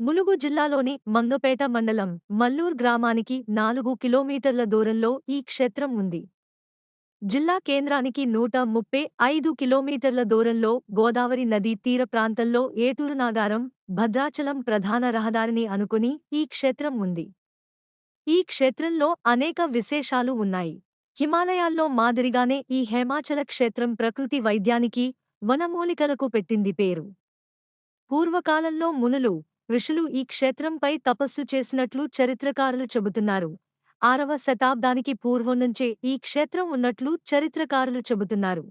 ములుగు జిల్లాలోని మంగపేట మండలం మల్లూర్ గ్రామానికి నాలుగు కిలోమీటర్ల దూరంలో ఈ క్షేత్రం ఉంది. జిల్లా కేంద్రానికి నూట ముప్పై ఐదు కిలోమీటర్ల దూరంలో గోదావరి నదీ తీర ప్రాంతంలో ఏటూరు నాగారం భద్రాచలం ప్రధాన రహదారిని అనుకుని ఈ క్షేత్రం ఉంది. ఈ క్షేత్రంలో అనేక విశేషాలు ఉన్నాయి. హిమాలయాల్లో మాదిరిగానే ఈ హేమాచల క్షేత్రం ప్రకృతి వైద్యానికి వనమూలికలకు పెట్టింది పేరు. పూర్వకాలంలో మునులు ఋషులు ఈ క్షేత్రంపై తపస్సు చేసినట్లు చరిత్రకారులు చెబుతున్నారు. ఆరవ శతాబ్దానికి పూర్వం నుంచే ఈ క్షేత్రం ఉన్నట్లు చరిత్రకారులు చెబుతున్నారు.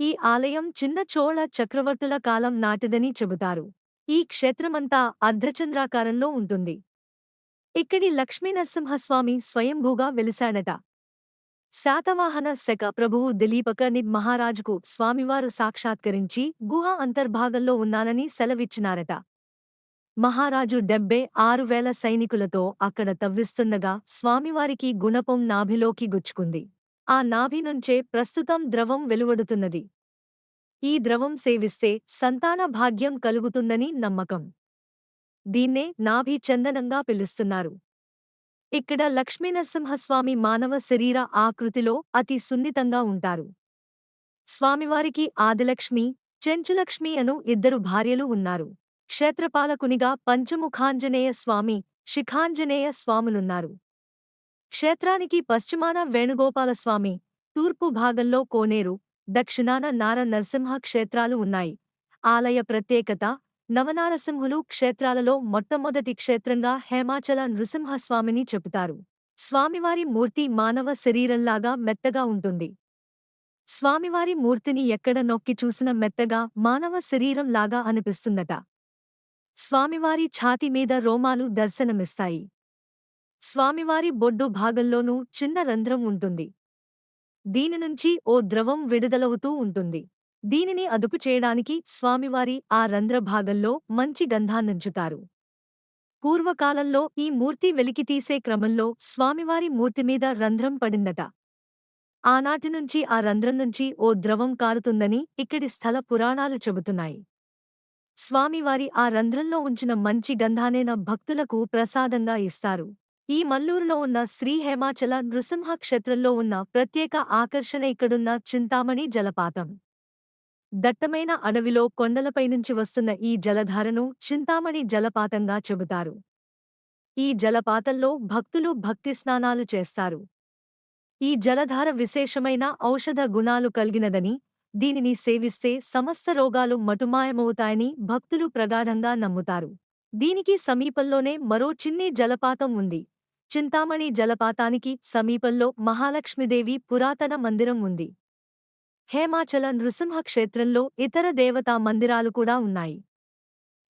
ఈ ఆలయం చిన్న చోళ చక్రవర్తుల కాలం నాటిదని చెబుతారు. ఈ క్షేత్రమంతా అర్ధచంద్రాకారంలో ఉంటుంది. ఇక్కడి లక్ష్మీనరసింహస్వామి స్వయంభూగా వెలిశాడట. శాతవాహన శక ప్రభువు దిలీపక నిబ్ మహారాజుకు స్వామివారు సాక్షాత్కరించి గుహ అంతర్భాగంలో ఉన్నానని సెలవిచ్చినారట. మహారాజు డెబ్బే ఆరు వేల సైనికులతో అక్కడ తవ్విస్తుండగా స్వామివారికి గుణపం నాభిలోకి గుచ్చుకుంది. ఆ నాభి నుంచే ప్రస్తుతం ద్రవం వెలువడుతున్నది. ఈ ద్రవం సేవిస్తే సంతాన భాగ్యం కలుగుతుందని నమ్మకం. దీన్నే నాభి చందనంగా పిలుస్తున్నారు. ఇక్కడ లక్ష్మీనరసింహస్వామి మానవ శరీర ఆకృతిలో అతి సున్నితంగా ఉంటారు. స్వామివారికి ఆదిలక్ష్మి చెంచులక్ష్మి అను ఇద్దరు భార్యలు ఉన్నారు. క్షేత్రపాలకునిగా పంచముఖాంజనేయ స్వామి శిఖాంజనేయ స్వాములున్నారు. క్షేత్రానికి పశ్చిమాన వేణుగోపాలస్వామి తూర్పు భాగంలో కోనేరు దక్షిణాన నార నరసింహ క్షేత్రాలు ఉన్నాయి. ఆలయ ప్రత్యేకత నవనారసింహులు క్షేత్రాలలో మొట్టమొదటి క్షేత్రంగా హేమాచల నృసింహస్వామిని చెబుతారు. స్వామివారి మూర్తి మానవ శరీరంలాగా మెత్తగా ఉంటుంది. స్వామివారి మూర్తిని ఎక్కడ నొక్కి చూసిన మెత్తగా మానవ శరీరంలాగా అనిపిస్తుందట. స్వామివారి ఛాతి మీద రోమాలు దర్శనమిస్తాయి. స్వామివారి బొడ్డు భాగంలోనూ చిన్న రంధ్రం ఉంటుంది. దీని నుంచి ఓ ద్రవం విడుదలవుతూ ఉంటుంది. దీనిని అదుపు చేయడానికి స్వామివారి ఆ రంధ్ర భాగంలో మంచి గంధాన్నంచుతారు. పూర్వకాలంలో ఈ మూర్తి వెలికితీసే క్రమంలో స్వామివారి మూర్తిమీద రంధ్రం పడిందట. ఆనాటి నుంచి ఆ రంధ్రం నుంచి ఓ ద్రవం కారుతుందని ఇక్కడి స్థల పురాణాలు చెబుతున్నాయి. స్వామివారి ఆ రంధ్రంలో ఉంచిన మంచి గంధానేన భక్తులకు ప్రసాదంగా ఇస్తారు. ఈ మల్లూరులో ఉన్న శ్రీ హేమాచల నృసింహ క్షేత్రంలో ఉన్న ప్రత్యేక ఆకర్షణ ఇక్కడున్న చింతామణి జలపాతం. దట్టమైన అడవిలో కొండలపైనుంచి వస్తున్న ఈ జలధారను చింతామణి జలపాతంగా చెబుతారు. ఈ జలపాతంలో భక్తులు భక్తి స్నానాలు చేస్తారు. ఈ జలధార విశేషమైన ఔషధ గుణాలు కలిగినదని దీనిని సేవిస్తే సమస్త రోగాలు మటుమాయమవుతాయని భక్తులు ప్రగాఢంగా నమ్ముతారు. దీనికి సమీపంలోనే మరో చిన్ని జలపాతం ఉంది. చింతామణి జలపాతానికి సమీపంలో మహాలక్ష్మీదేవి పురాతన మందిరం ఉంది. హేమాచల నృసింహ క్షేత్రంలో ఇతర దేవతా మందిరాలు కూడా ఉన్నాయి.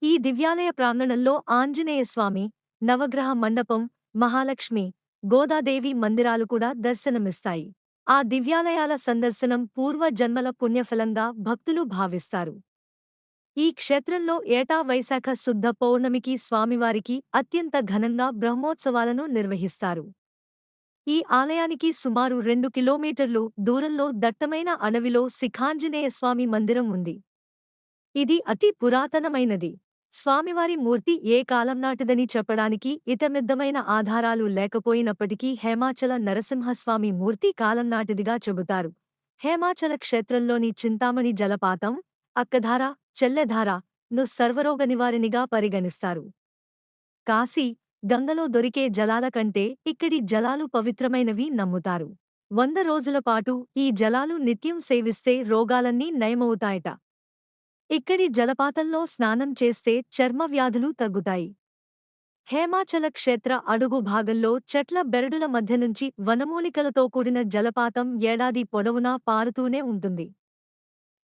ఈ దివ్యాలయ ప్రాంగణంలో ఆంజనేయస్వామి నవగ్రహ మండపం మహాలక్ష్మి గోదాదేవి మందిరాలు కూడా దర్శనమిస్తాయి. ఆ దివ్యాలయాల సందర్శనం పూర్వ జన్మల పుణ్యఫలంగా భక్తులు భావిస్తారు. ఈ క్షేత్రంలో ఏటా వైశాఖ శుద్ధ పౌర్ణమికి స్వామివారికి అత్యంత ఘనంగా బ్రహ్మోత్సవాలను నిర్వహిస్తారు. ఈ ఆలయానికి సుమారు రెండు కిలోమీటర్లు దూరంలో దట్టమైన అడవిలో శిఖాంజనేయస్వామి మందిరం ఉంది. ఇది అతి పురాతనమైనది. స్వామివారి మూర్తి ఏ కాలం నాటిదని చెప్పడానికి ఇతమిద్దమైన ఆధారాలు లేకపోయినప్పటికీ హేమాచల నరసింహస్వామి మూర్తి కాలం నాటిదిగా చెబుతారు. హేమాచల క్షేత్రంలోని చింతామణి జలపాతం అక్కధార చెల్లెధార ను సర్వరోగ నివారినిగా పరిగణిస్తారు. కాశీ గంగలో దొరికే జలాల కంటే ఇక్కడి జలాలు పవిత్రమైనవి నమ్ముతారు. వంద రోజుల పాటు ఈ జలాలు నిత్యం సేవిస్తే రోగాలన్నీ నయమవుతాయట. ఇక్కడి జలపాతంలో స్నానం చేస్తే చర్మ వ్యాధులు తగ్గుతాయి. హేమాచల క్షేత్ర అడుగు భాగంలో చెట్ల బెరడుల మధ్య నుంచి వనమూలికలతో కూడిన జలపాతం ఏడాది పొడవునా పారుతూనే ఉంటుంది.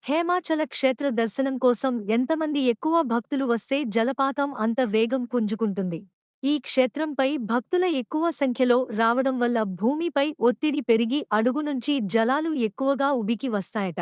హేమాచల క్షేత్ర దర్శనం కోసం ఎంతమంది ఎక్కువ భక్తులు వస్తే జలపాతం అంత వేగం పుంజుకుంటుంది. ఈ క్షేత్రంపై భక్తుల ఎక్కువ సంఖ్యలో రావడం వల్ల భూమిపై ఒత్తిడి పెరిగి అడుగు నుంచి జలాలు ఎక్కువగా ఉబికి వస్తాయట.